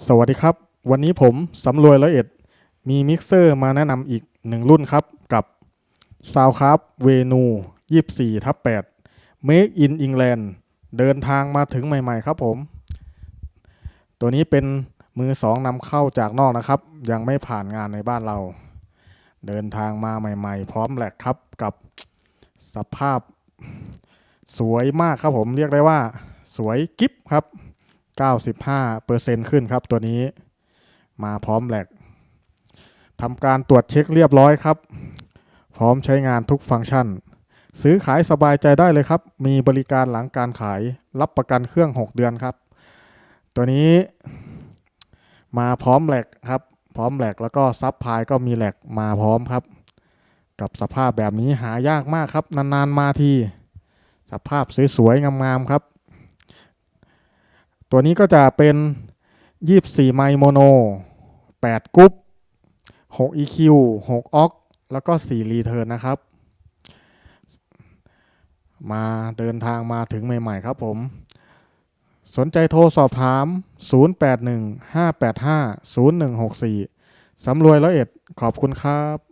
สวัสดีครับ วันนี้ผมสำรวยร้อยเอ็ด มีมิกเซอร์มาแนะนำอีกหนึ่งรุ่นครับกับ s o u n d c r a f t v e n u 24ทับ8 Make in England เดินทางมาถึงใหม่ๆครับผม ตัวนี้เป็นมือสองนำเข้าจากนอกนะครับ ยังไม่ผ่านงานในบ้านเรา เดินทางมาใหม่ๆ พร้อมแหลกครับกับสภาพสวยมากครับผมเรียกได้ว่าสวยกิฟครับ 95%ขึ้นครับตัวนี้มาพร้อมแหลกทำการตรวจเช็คเรียบร้อยครับ พร้อมใช้งานทุกฟังก์ชัน ซื้อขายสบายใจได้เลยครับ มีบริการหลังการขายรับประกันเครื่อง 6 เดือนครับ ตัวนี้มาพร้อมแหลกครับ พร้อมแหลกแล้วก็ซับพลายก็มีแหลกมาพร้อมครับ กับสภาพแบบนี้หายากมากครับ นานๆมาที สภาพสวยๆงามๆครับ ตัวนี้ก็จะเป็น 24 ไมโมโน 8 กรุ๊ป 6 EQ 6 ออก แล้วก็ 4 รีเทิร์นนะครับ มาเดินทางมาถึงใหม่ๆครับผม สนใจโทรสอบถาม 081 585 0164 สำรวยร้อยเอ็ด ขอบคุณครับ